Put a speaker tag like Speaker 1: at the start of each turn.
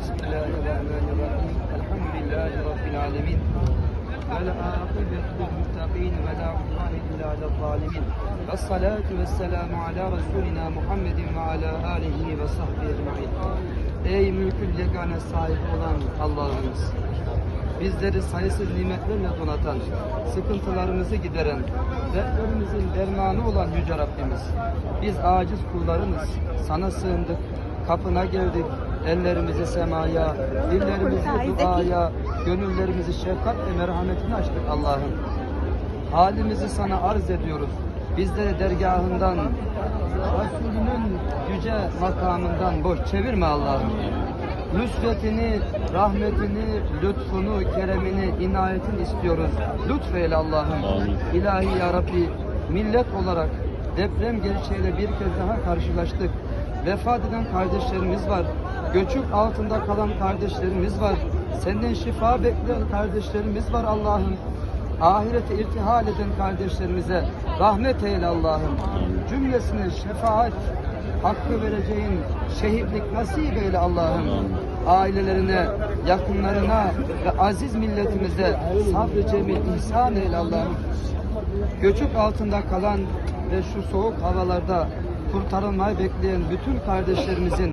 Speaker 1: Bismillahirrahmanirrahim. Elhamdülillahi Rabbil alemin. Vel akıbetul muttaqin ve la udvane illa alel zalimin. Ve ala Resulina Muhammedin ve ala alihi ve sahbihi. Ey mülkün yegane sahibi olan Allah'ımız, bizleri sayısız nimetlerle donatan, sıkıntılarımızı gideren, dertlerimizin dermanı olan Yüce Rabbimiz, biz aciz kullarınız, sana sığındık, kapına geldik, ellerimizi semaya, dillerimizi duaya, gönüllerimizi şefkat ve merhametine açtık Allah'ım. Halimizi sana arz ediyoruz. Bizleri dergahından, Resulünün yüce makamından boş çevirme Allah'ım. Nusretini, rahmetini, lütfunu, keremini, inayetini istiyoruz. Lütfeyle Allah'ım. İlahi ya Rabbi, millet olarak deprem gerçeğiyle bir kez daha karşılaştık. Vefat eden kardeşlerimiz var. Göçük altında kalan kardeşlerimiz var. Senden şifa bekleyen kardeşlerimiz var Allah'ım. Ahirete irtihal eden kardeşlerimize rahmet eyle Allah'ım. Cümlesine şefaat hakkı vereceğin şehitlik nasip eyle Allah'ım. Ailelerine, yakınlarına ve aziz milletimize sabrı cemil ihsan eyle Allah'ım. Göçük altında kalan ve şu soğuk havalarda kurtarılmayı bekleyen bütün kardeşlerimizin